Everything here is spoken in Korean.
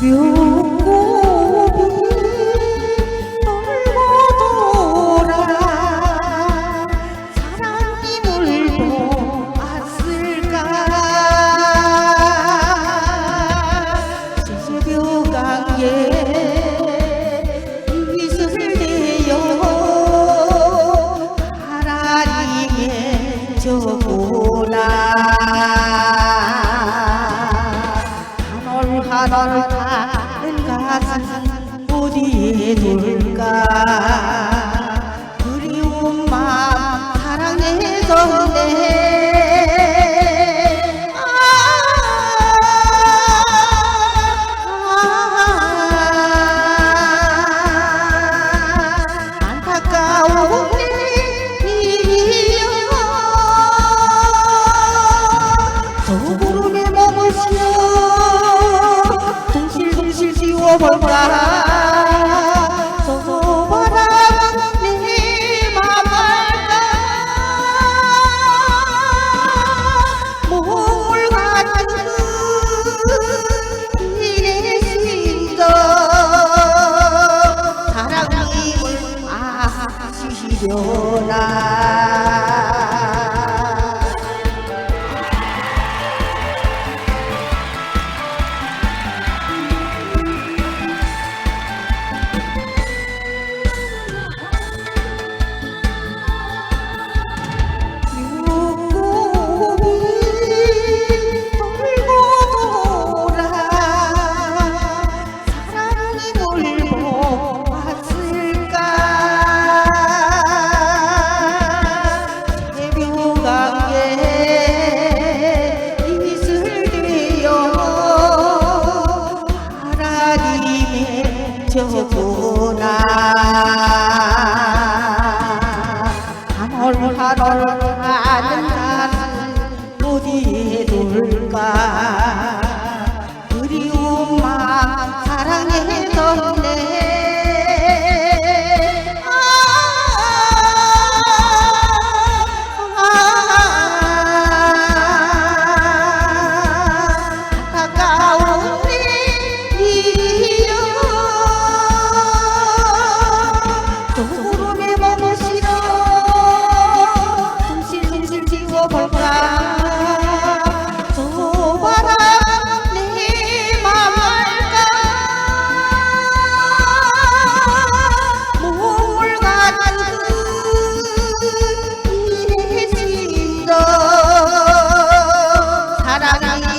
새벽꽃이 돌고 돌아 사랑이 물고 왔을까 새벽강에 이슬 내어 하나님의 저구나 한올 한올 가슴 어디에 둘 저 바람 내맘 알까 몸을 같은 이내 심정 사랑이 아시려나 저구나 한올 한올 하는 가슴 어디에 둘까? 마음 사랑해졌 no, no, no.